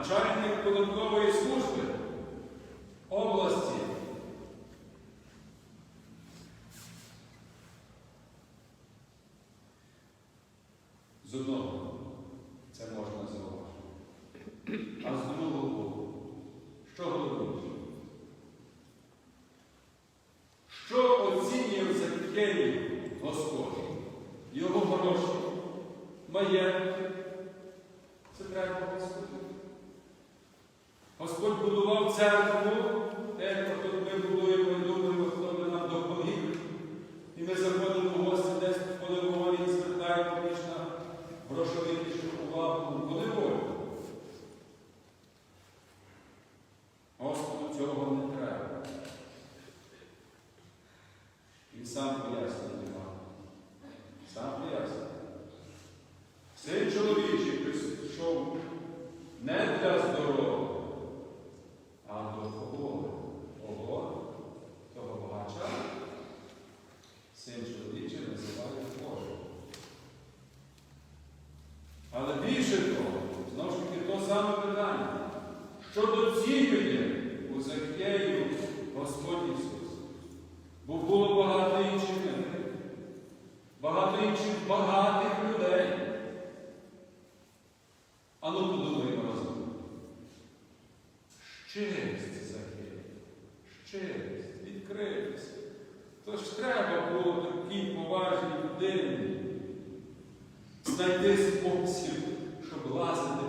начальник податкової служби області. З одного це можна зауважити. А з другого, що головне? Що оцінює за Києві Господь? Його хороші? маєтки. Це треба розповідати. Господь будував церкву, те, тут ми будуємо і думаємо, хто нам допоміг. І ми заходимо в гості десь в полеволі і звертаємо більш на грошовитішу увагу полеволі. Господу цього не треба. Він сам пояснює вам. Сам пояснює. Син чоловічий прийшов Що доцінює у Закею Господь Ісус? Бо було багато інших людей, багато інших багатих людей. А ну подумаймо разом. Щирість Закею, щирість, відкритість. Тож треба було такій поважній людині знайти спосіб, щоб лазити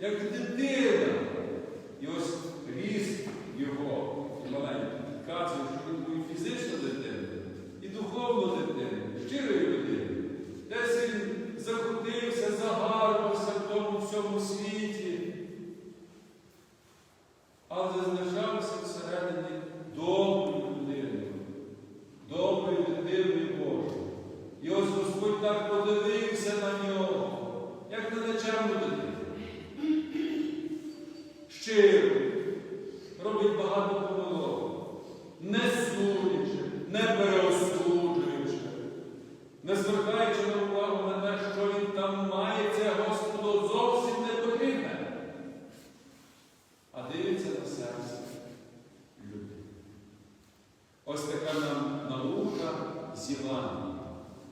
як дитина. І ось ріст його маленький підказує, що він був і фізично дитиною, і духовно дитиною, щирою людиною. Десь він закрутився, загарбався в тому всьому світі, але залишався всередині доброю людиною, доброю дитиною Божою. І ось Господь так подивився на нього, як на нечемну дитину. Щиро, робить багато помилок, не судячи,